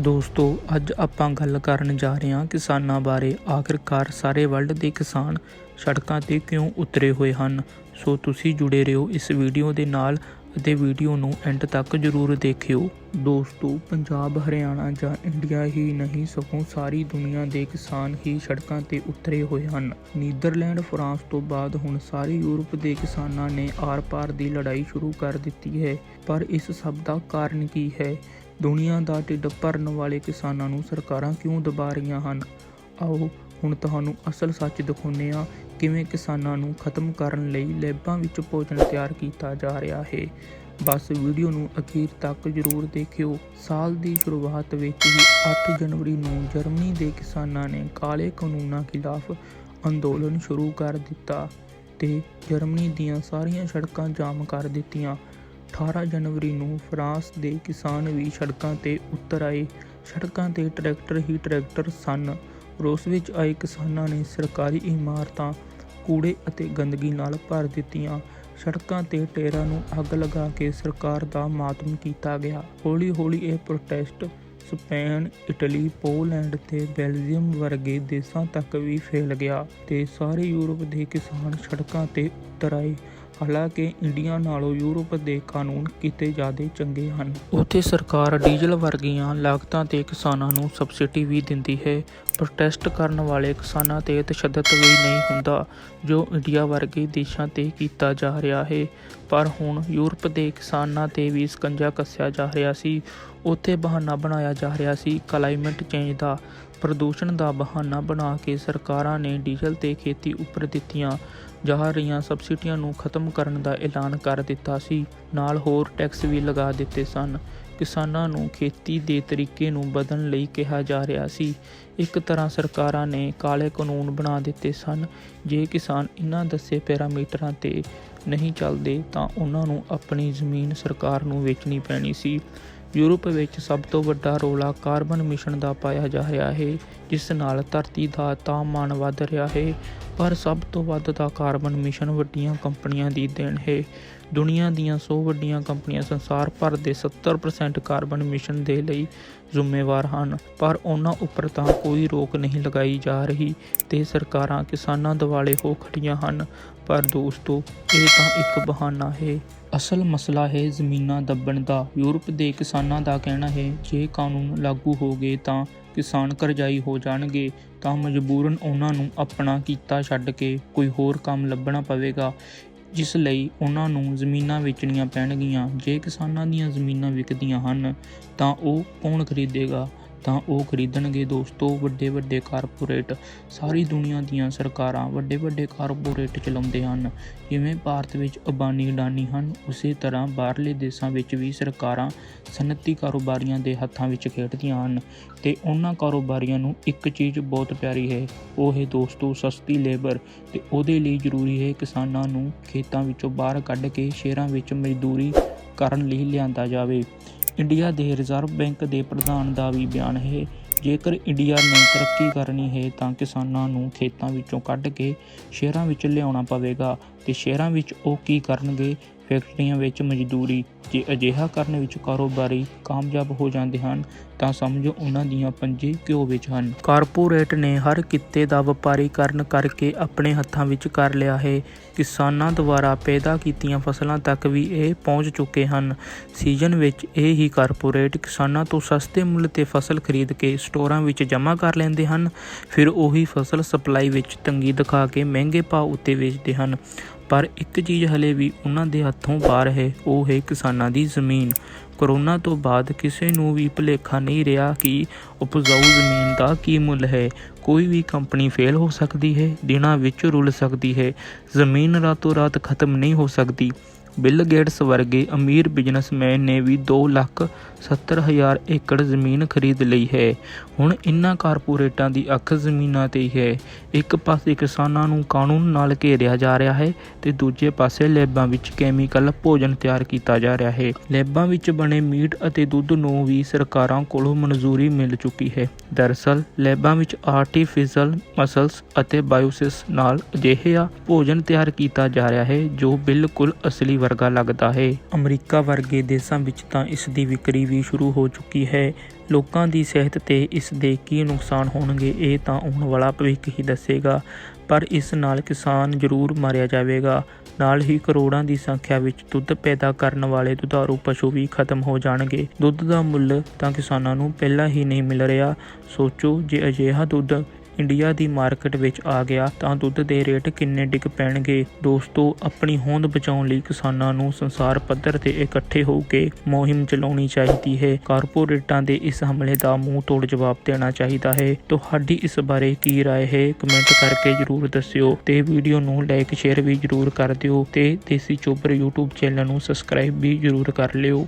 ਦੋਸਤੋ, ਅੱਜ ਆਪਾਂ ਗੱਲ ਕਰਨ ਜਾ ਰਹੇ ਹਾਂ ਕਿਸਾਨਾਂ ਬਾਰੇ। ਆਖਿਰਕਾਰ ਸਾਰੇ ਵਰਲਡ ਦੇ ਕਿਸਾਨ ਸੜਕਾਂ ਤੇ ਕਿਉਂ ਉਤਰੇ ਹੋਏ ਹਨ? ਸੋ ਤੁਸੀਂ ਜੁੜੇ ਰਹੋ ਇਸ ਵੀਡੀਓ ਦੇ ਨਾਲ ਅਤੇ ਵੀਡੀਓ ਨੂੰ ਐਂਡ ਤੱਕ ਜ਼ਰੂਰ ਦੇਖਿਓ। ਦੋਸਤੋ, ਪੰਜਾਬ, ਹਰਿਆਣਾ ਜਾਂ ਇੰਡੀਆ ਹੀ ਨਹੀਂ, ਸਗੋਂ ਸਾਰੀ ਦੁਨੀਆ ਦੇ ਕਿਸਾਨ ਹੀ ਸੜਕਾਂ ਤੇ ਉਤਰੇ ਹੋਏ ਹਨ। ਨੀਦਰਲੈਂਡ, ਫਰਾਂਸ ਤੋਂ ਬਾਅਦ ਹੁਣ ਸਾਰੇ ਯੂਰਪ ਦੇ ਕਿਸਾਨਾਂ ਨੇ ਆਰ-ਪਾਰ ਦੀ ਲੜਾਈ ਸ਼ੁਰੂ ਕਰ ਦਿੱਤੀ ਹੈ। ਪਰ ਇਸ ਸਭ ਦਾ ਕਾਰਨ ਕੀ ਹੈ? ਦੁਨੀਆ ਦਾ ਢਿੱਡ ਭਰਨ ਵਾਲੇ ਕਿਸਾਨਾਂ ਨੂੰ ਸਰਕਾਰਾਂ ਕਿਉਂ ਦਬਾ ਰਹੀਆਂ ਹਨ? ਆਓ ਹੁਣ ਤੁਹਾਨੂੰ ਅਸਲ ਸੱਚ ਦਿਖਾਉਂਦੇ ਹਾਂ ਕਿਵੇਂ ਕਿਸਾਨਾਂ ਨੂੰ ਖਤਮ ਕਰਨ ਲਈ ਲੈਬਾਂ ਵਿੱਚ ਭੋਜਨ ਤਿਆਰ ਕੀਤਾ ਜਾ ਰਿਹਾ ਹੈ। ਬਸ ਵੀਡੀਓ ਨੂੰ ਅਖੀਰ ਤੱਕ ਜ਼ਰੂਰ ਦੇਖਿਓ। ਸਾਲ ਦੀ ਸ਼ੁਰੂਆਤ ਵਿੱਚ ਹੀ 8 ਜਨਵਰੀ ਨੂੰ ਜਰਮਨੀ ਦੇ ਕਿਸਾਨਾਂ ਨੇ ਕਾਲੇ ਕਾਨੂੰਨਾਂ ਖਿਲਾਫ ਅੰਦੋਲਨ ਸ਼ੁਰੂ ਕਰ ਦਿੱਤਾ ਤੇ ਜਰਮਨੀ ਦੀਆਂ ਸਾਰੀਆਂ ਸੜਕਾਂ ਜਾਮ ਕਰ ਦਿੱਤੀਆਂ। 18 ਜਨਵਰੀ ਨੂੰ ਫਰਾਂਸ ਦੇ ਕਿਸਾਨ ਵੀ ਸੜਕਾਂ ਤੇ ਉਤਰ ਆਏ। ਸੜਕਾਂ ਤੇ ਟਰੈਕਟਰ ਹੀ ਟਰੈਕਟਰ ਸਨ। ਰੋਸ ਵਿੱਚ ਆਏ ਕਿਸਾਨਾਂ ਨੇ ਸਰਕਾਰੀ ਇਮਾਰਤਾਂ ਕੂੜੇ ਅਤੇ ਗੰਦਗੀ ਨਾਲ ਭਰ ਦਿੱਤੀਆਂ। ਸੜਕਾਂ ਤੇ ਟੇਰਾਂ ਨੂੰ ਅੱਗ ਲਗਾ ਕੇ ਸਰਕਾਰ ਦਾ ਮਾਤਮ ਕੀਤਾ ਗਿਆ। ਹੌਲੀ-ਹੌਲੀ ਇਹ ਪ੍ਰੋਟੈਸਟ ਸਪੇਨ, ਇਟਲੀ, ਪੋਲੈਂਡ ਤੇ ਬੈਲਜੀਅਮ ਵਰਗੇ ਦੇਸ਼ਾਂ ਤੱਕ ਵੀ ਫੈਲ ਗਿਆ ਤੇ ਸਾਰੇ ਯੂਰਪ ਦੇ ਕਿਸਾਨ ਸੜਕਾਂ ਤੇ ਉਤਰ ਆਏ। ਹਾਲਾਂਕਿ ਇੰਡੀਆ ਨਾਲੋਂ ਯੂਰਪ ਦੇ ਕਾਨੂੰਨ ਕਿਤੇ ਜ਼ਿਆਦਾ ਚੰਗੇ ਹਨ। ਉੱਥੇ ਸਰਕਾਰ ਡੀਜ਼ਲ ਵਰਗੀਆਂ ਲਾਗਤਾਂ ਤੇ ਕਿਸਾਨਾਂ ਨੂੰ ਸਬਸਿਡੀ ਵੀ ਦਿੰਦੀ ਹੈ। ਪ੍ਰੋਟੈਸਟ ਕਰਨ ਵਾਲੇ ਕਿਸਾਨਾਂ ਤੇ ਤਸ਼ੱਦਦ ਵੀ ਨਹੀਂ ਹੁੰਦਾ, ਜੋ ਇੰਡੀਆ ਵਰਗੇ ਦੇਸ਼ਾਂ ਤੇ ਕੀਤਾ ਜਾ ਰਿਹਾ ਹੈ। ਪਰ ਹੁਣ ਯੂਰਪ ਦੇ ਕਿਸਾਨਾਂ ਤੇ ਵੀ ਸਕੰਜਾ ਕੱਸਿਆ ਜਾ ਰਿਹਾ ਸੀ। ਉੱਥੇ ਬਹਾਨਾ ਬਣਾਇਆ ਜਾ ਰਿਹਾ ਸੀ ਕਲਾਈਮੇਟ ਚੇਂਜ ਦਾ। ਪ੍ਰਦੂਸ਼ਣ ਦਾ ਬਹਾਨਾ ਬਣਾ ਕੇ ਸਰਕਾਰਾਂ ਨੇ ਡੀਜ਼ਲ ਤੇ ਖੇਤੀ ਉੱਪਰ ਦਿੱਤੀਆਂ। ਜਾ ਰਹੀਆਂ ਸਬਸਿਡੀਆਂ ਨੂੰ ਖਤਮ ਕਰਨ ਦਾ ਐਲਾਨ ਕਰ ਦਿੱਤਾ ਸੀ। ਨਾਲ ਹੋਰ ਟੈਕਸ ਵੀ ਲਗਾ ਦਿੱਤੇ ਸਨ। ਕਿਸਾਨਾਂ ਨੂੰ ਖੇਤੀ ਦੇ ਤਰੀਕੇ ਨੂੰ ਬਦਲਣ ਲਈ ਕਿਹਾ ਜਾ ਰਿਹਾ ਸੀ। ਇੱਕ ਤਰ੍ਹਾਂ ਸਰਕਾਰਾਂ ਨੇ ਕਾਲੇ ਕਾਨੂੰਨ ਬਣਾ ਦਿੱਤੇ ਸਨ। ਜੇ ਕਿਸਾਨ ਇਹਨਾਂ ਦੱਸੇ ਪੈਰਾਮੀਟਰਾਂ ਤੇ ਨਹੀਂ ਚੱਲਦੇ ਤਾਂ ਉਹਨਾਂ ਨੂੰ ਆਪਣੀ ਜ਼ਮੀਨ ਸਰਕਾਰ ਨੂੰ ਵੇਚਣੀ ਪੈਣੀ ਸੀ। ਯੂਰਪ ਵਿੱਚ ਸਭ ਤੋਂ ਵੱਡਾ ਰੋਲਾ ਕਾਰਬਨ ਮਿਸ਼ਨ ਦਾ ਪਾਇਆ ਜਾ ਰਿਹਾ ਹੈ, ਜਿਸ ਨਾਲ ਧਰਤੀ ਦਾ ਤਾਪਮਾਨ ਵੱਧ ਰਿਹਾ ਹੈ, ਪਰ ਸਭ ਤੋਂ ਵੱਧ ਦਾ ਕਾਰਬਨ ਮਿਸ਼ਨ ਵੱਡੀਆਂ ਕੰਪਨੀਆਂ ਦੀ ਦੇਣ ਹੈ। ਦੁਨੀਆ ਦੀਆਂ 100 ਵੱਡੀਆਂ ਕੰਪਨੀਆਂ ਸੰਸਾਰ ਭਰ ਦੇ 70% ਕਾਰਬਨ ਮਿਸ਼ਨ ਦੇ ਲਈ ਜ਼ਿੰਮੇਵਾਰ ਹਨ, ਪਰ ਉਹਨਾਂ ਉੱਪਰ ਤਾਂ ਕੋਈ ਰੋਕ ਨਹੀਂ ਲਗਾਈ ਜਾ ਰਹੀ ਤੇ ਸਰਕਾਰਾਂ ਕਿਸਾਨਾਂ ਦਿਵਾਲੇ ਹੋ ਖੜੀਆਂ ਹਨ, ਪਰ ਦੋਸਤੋ, ਇਹ ਤਾਂ ਇੱਕ ਬਹਾਨਾ ਹੈ। ਅਸਲ ਮਸਲਾ ਹੈ ਜ਼ਮੀਨਾਂ ਦੱਬਣ ਦਾ। ਯੂਰਪ ਦੇ ਕਿਸਾਨਾਂ ਦਾ ਕਹਿਣਾ ਹੈ, ਜੇ ਕਾਨੂੰਨ ਲਾਗੂ ਹੋ ਗਏ ਤਾਂ ਕਿਸਾਨ ਕਰਜ਼ਾਈ ਹੋ ਜਾਣਗੇ, ਤਾਂ ਮਜਬੂਰਨ ਉਹਨਾਂ ਨੂੰ ਆਪਣਾ ਕੀਤਾ ਛੱਡ ਕੇ ਕੋਈ ਹੋਰ ਕੰਮ ਲੱਭਣਾ ਪਵੇਗਾ। ਜਿਸ ਲਈ ਉਹਨਾਂ ਨੂੰ ਜ਼ਮੀਨਾਂ ਵੇਚਣੀਆਂ ਪੈਣਗੀਆਂ। ਜੇ ਕਿਸਾਨਾਂ ਦੀਆਂ ਜ਼ਮੀਨਾਂ ਵਿਕਦੀਆਂ ਹਨ, ਤਾਂ ਉਹ ਕੌਣ ਖਰੀਦੇਗਾ? ਤਾਂ ਉਹ ਖਰੀਦਣਗੇ ਦੋਸਤੋ, ਵੱਡੇ ਵੱਡੇ ਕਾਰਪੋਰੇਟ। ਸਾਰੀ ਦੁਨੀਆ ਦੀਆਂ ਸਰਕਾਰਾਂ ਵੱਡੇ ਵੱਡੇ ਕਾਰਪੋਰੇਟ ਚਲਾਉਂਦੇ ਹਨ। ਜਿਵੇਂ ਭਾਰਤ ਵਿੱਚ ਅਬਾਨੀ ਅਡਾਨੀ ਹਨ, ਉਸੇ ਤਰ੍ਹਾਂ ਬਾਹਰਲੇ ਦੇਸ਼ਾਂ ਵਿੱਚ ਵੀ ਸਰਕਾਰਾਂ ਸਨਅਤੀ ਕਾਰੋਬਾਰੀਆਂ ਦੇ ਹੱਥਾਂ ਵਿੱਚ ਖੇਡਦੀਆਂ ਹਨ ਤੇ ਉਹਨਾਂ ਕਾਰੋਬਾਰੀਆਂ ਨੂੰ ਇੱਕ ਚੀਜ਼ ਬਹੁਤ ਪਿਆਰੀ ਹੈ, ਉਹ ਹੈ ਦੋਸਤੋ ਸਸਤੀ ਲੇਬਰ ਤੇ ਉਹਦੇ ਲਈ ਜ਼ਰੂਰੀ ਹੈ ਕਿਸਾਨਾਂ ਨੂੰ ਖੇਤਾਂ ਵਿੱਚੋਂ ਬਾਹਰ ਕੱਢ ਕੇ ਸ਼ਹਿਰਾਂ ਵਿੱਚ ਮਜ਼ਦੂਰੀ ਕਰਨ ਲਈ ਲਿਆਂਦਾ ਜਾਵੇ। ਇੰਡੀਆ ਦੇ ਰਿਜ਼ਰਵ ਬੈਂਕ ਦੇ ਪ੍ਰਧਾਨ ਦਾ ਵੀ ਬਿਆਨ ਹੈ। ਜੇਕਰ ਇੰਡੀਆ ਨੇ ਤਰੱਕੀ ਕਰਨੀ ਹੈ, ਤਾਂ ਕਿਸਾਨਾਂ ਨੂੰ ਖੇਤਾਂ ਵਿੱਚੋਂ ਕੱਢ ਕੇ ਸ਼ਹਿਰਾਂ ਵਿੱਚ ਲਿਆਉਣਾ ਪਵੇਗਾ। ਤੇ ਸ਼ਹਿਰਾਂ ਵਿੱਚ ਉਹ ਕੀ ਕਰਨਗੇ? ਫੈਕਟਰੀਆਂ ਵਿੱਚ ਮਜ਼ਦੂਰੀ ਜੇ ਅਜਿਹਾ ਕਰਨ ਵਿੱਚ ਕਾਰੋਬਾਰੀ ਕਾਮਯਾਬ ਹੋ ਜਾਂਦੇ ਹਨ, ਤਾਂ ਸਮਝੋ ਉਹਨਾਂ ਦੀਆਂ ਪੰਜੇ ਘਿਓ ਵਿੱਚ ਹਨ। ਕਾਰਪੋਰੇਟ ਨੇ ਹਰ ਕਿੱਤੇ ਦਾ ਵਪਾਰੀਕਰਨ ਕਰਕੇ ਆਪਣੇ ਹੱਥਾਂ ਵਿੱਚ ਕਰ ਲਿਆ ਹੈ। ਕਿਸਾਨਾਂ ਦੁਆਰਾ ਪੈਦਾ ਕੀਤੀਆਂ ਫਸਲਾਂ ਤੱਕ ਵੀ ਇਹ ਪਹੁੰਚ ਚੁੱਕੇ ਹਨ। ਸੀਜ਼ਨ ਵਿੱਚ ਇਹ ਹੀ ਕਾਰਪੋਰੇਟ ਕਿਸਾਨਾਂ ਤੋਂ ਸਸਤੇ ਮੁੱਲ ਤੇ ਫਸਲ ਖਰੀਦ ਕੇ ਸਟੋਰਾਂ ਵਿੱਚ ਜਮ੍ਹਾਂ ਕਰ ਲੈਂਦੇ ਹਨ। ਫਿਰ ਉਹੀ ਫਸਲ ਸਪਲਾਈ ਵਿੱਚ ਤੰਗੀ ਦਿਖਾ ਕੇ ਮਹਿੰਗੇ ਭਾਅ ਉੱਤੇ ਵੇਚਦੇ ਹਨ। ਪਰ ਇੱਕ ਚੀਜ਼ ਹਲੇ ਵੀ ਉਹਨਾਂ ਦੇ ਹੱਥੋਂ ਬਾਹਰ ਹੈ ਉਹ ਹੈ ਕਿਸਾਨਾਂ ਦੀ ਜ਼ਮੀਨ। ਕਰੋਨਾ ਤੋਂ ਬਾਅਦ ਕਿਸੇ ਨੂੰ ਵੀ ਭੁਲੇਖਾ ਨਹੀਂ ਰਿਹਾ ਕਿ ਉਪਜਾਊ ਜ਼ਮੀਨ ਦਾ ਕੀ ਮੁੱਲ ਹੈ। ਕੋਈ ਵੀ ਕੰਪਨੀ ਫੇਲ ਹੋ ਸਕਦੀ ਹੈ, ਦਿਨਾਂ ਵਿੱਚ ਰੁਲ ਸਕਦੀ ਹੈ। ਜ਼ਮੀਨ ਰਾਤੋਂ ਰਾਤ ਖਤਮ ਨਹੀਂ ਹੋ ਸਕਦੀ। ਬਿੱਲ ਗੇਟਸ ਵਰਗੇ ਅਮੀਰ ਬਿਜ਼ਨਸਮੈਨ ਨੇ ਵੀ 2 ਲੱਖ 70 ਹਜ਼ਾਰ ਏਕੜ ਜ਼ਮੀਨ ਖਰੀਦ ਲਈ ਹੈ। ਹੁਣ ਇਨ੍ਹਾਂ ਕਾਰਪੋਰੇਟਾਂ ਦੀ ਅੱਖ ਜ਼ਮੀਨਾਂ ਤੇ ਹੀ ਹੈ। ਇੱਕ ਪਾਸੇ ਕਿਸਾਨਾਂ ਨੂੰ ਕਾਨੂੰਨ ਨਾਲ ਘੇਰਿਆ ਜਾ ਰਿਹਾ ਹੈ ਤੇ ਦੂਜੇ ਪਾਸੇ ਲੈਬਾਂ ਵਿੱਚ ਕੈਮੀਕਲ ਭੋਜਨ ਤਿਆਰ ਕੀਤਾ ਜਾ ਰਿਹਾ ਹੈ। ਲੈਬਾਂ ਵਿੱਚ ਬਣੇ ਮੀਟ ਅਤੇ ਦੁੱਧ ਨੂੰ ਵੀ ਸਰਕਾਰਾਂ ਕੋਲੋਂ ਮਨਜ਼ੂਰੀ ਮਿਲ ਚੁੱਕੀ ਹੈ। ਦਰਅਸਲ, ਲੈਬਾਂ ਵਿੱਚ ਆਰਟੀਫੀਸ਼ਲ ਮਸਲਸ ਅਤੇ ਬਾਇਓਸਿਸ ਨਾਲ ਅਜਿਹਾ ਭੋਜਨ ਤਿਆਰ ਕੀਤਾ ਜਾ ਰਿਹਾ ਹੈ ਜੋ ਬਿਲਕੁਲ ਅਸਲੀ ਵਰਗਾ ਲੱਗਦਾ ਹੈ। ਅਮਰੀਕਾ ਵਰਗੇ ਦੇਸ਼ਾਂ ਵਿੱਚ ਤਾਂ ਇਸ ਦੀ ਵਿਕਰੀ ਵੀ ਸ਼ੁਰੂ ਹੋ ਚੁੱਕੀ ਹੈ। ਲੋਕਾਂ ਦੀ ਸਿਹਤ ਤੇ ਇਸ ਦੇ ਕੀ ਨੁਕਸਾਨ ਹੋਣਗੇ, ਇਹ ਤਾਂ ਆਉਣ ਵਾਲਾ ਭਵਿੱਖ ਹੀ ਦੱਸੇਗਾ। ਪਰ ਇਸ ਨਾਲ ਕਿਸਾਨ ਜ਼ਰੂਰ ਮਾਰਿਆ ਜਾਵੇਗਾ। ਨਾਲ ਹੀ ਕਰੋੜਾਂ ਦੀ ਸੰਖਿਆ ਵਿੱਚ ਦੁੱਧ ਪੈਦਾ ਕਰਨ ਵਾਲੇ ਦੁਧਾਰੂ ਪਸ਼ੂ ਵੀ ਖਤਮ ਹੋ ਜਾਣਗੇ। ਦੁੱਧ ਦਾ ਮੁੱਲ ਤਾਂ ਕਿਸਾਨਾਂ ਨੂੰ ਪਹਿਲਾਂ ਹੀ ਨਹੀਂ ਮਿਲ ਰਿਹਾ। ਸੋਚੋ ਜੇ ਅਜਿਹਾ ਦੁੱਧ ਇੰਡੀਆ ਦੀ ਮਾਰਕੀਟ ਵਿੱਚ ਆ ਗਿਆ ਤਾਂ ਦੁੱਧ ਦੇ ਰੇਟ ਕਿੰਨੇ ਡਿੱਗ ਪੈਣਗੇ ਦੋਸਤੋ ਆਪਣੀ ਹੋਂਦ ਬਚਾਉਣ ਲਈ ਕਿਸਾਨਾਂ ਨੂੰ ਸੰਸਾਰ ਪੱਧਰ ਤੇ ਇਕੱਠੇ ਹੋ ਕੇ ਮੁਹਿੰਮ ਚਲਾਉਣੀ ਚਾਹੀਦੀ ਹੈ ਕਾਰਪੋਰੇਟਾਂ ਦੇ ਇਸ ਹਮਲੇ ਦਾ ਮੂੰਹ ਤੋੜ ਜਵਾਬ ਦੇਣਾ ਚਾਹੀਦਾ ਹੈ ਤੁਹਾਡੀ ਇਸ ਬਾਰੇ ਕੀ رائے ਹੈ ਕਮੈਂਟ ਕਰਕੇ ਜਰੂਰ ਦੱਸਿਓ ਤੇ ਵੀਡੀਓ ਨੂੰ ਲਾਈਕ ਸ਼ੇਅਰ ਵੀ ਜਰੂਰ ਕਰ ਦਿਓ ਤੇ ਦੇਸੀ ਚੋਬਰ YouTube ਚੈਨਲ ਨੂੰ ਸਬਸਕ੍ਰਾਈਬ ਵੀ ਜਰੂਰ ਕਰ ਲਿਓ